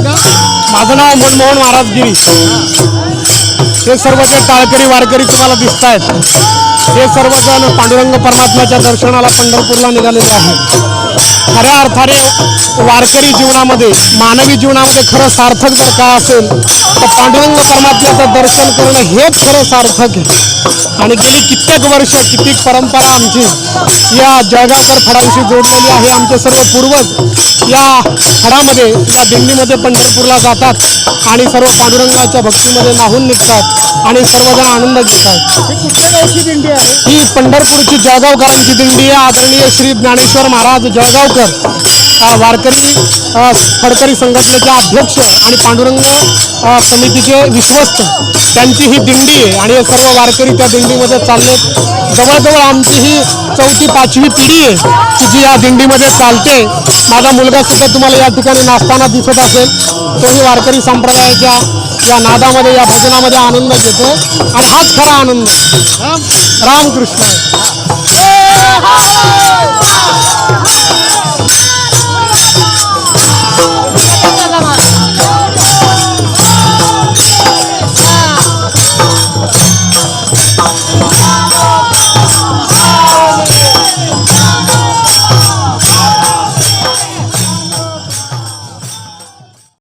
माझं नाव मनमोहन महाराजगिरी हे सर्वजण टाळकरी वारकरी तुम्हाला दिसत आहेत हे सर्वजण पांडुरंग परमात्म्याच्या दर्शनाला पंढरपूरला निघालेले आहे खऱ्या अर्थाने वारकरी जीवनामध्ये मानवी जीवनामध्ये खरं सार्थक जर काय असेल तर पांडुरंग परमात्म्याचं दर्शन करणं हेच खरं सार्थक आहे. आणि गेली कित्येक वर्ष कित्येक परंपरा आमची या जळगावकर फडांशी जोडलेली आहे आमचे सर्व पूर्वज. या फडामध्ये या दिंडीमध्ये पंढरपूरला जातात आणि सर्व पांडुरंगाच्या भक्तीमध्ये नाहून निघतात आणि सर्वजण आनंद घेतात हे ही पंढरपूरची जळगावकरांची दिंडी आहे. आदरणीय श्री ज्ञानेश्वर महाराज जळगावकर वारकरी फडकरी संघटनेचे अध्यक्ष आणि पांडुरंग समितीचे विश्वस्त त्यांची ही दिंडी आहे. आणि सर्व वारकरी त्या दिंडीमध्ये चाललेत. जवळजवळ आमची ही चौथी पाचवी पिढी आहे जी या दिंडीमध्ये चालते माझा मुलगा सुद्धा तुम्हाला या ठिकाणी नाचताना दिसत असेल तोही वारकरी संप्रदायाच्या या नादामध्ये या भजनामध्ये आनंद घेतो आणि हाच खरा आनंद रामकृष्ण Oh,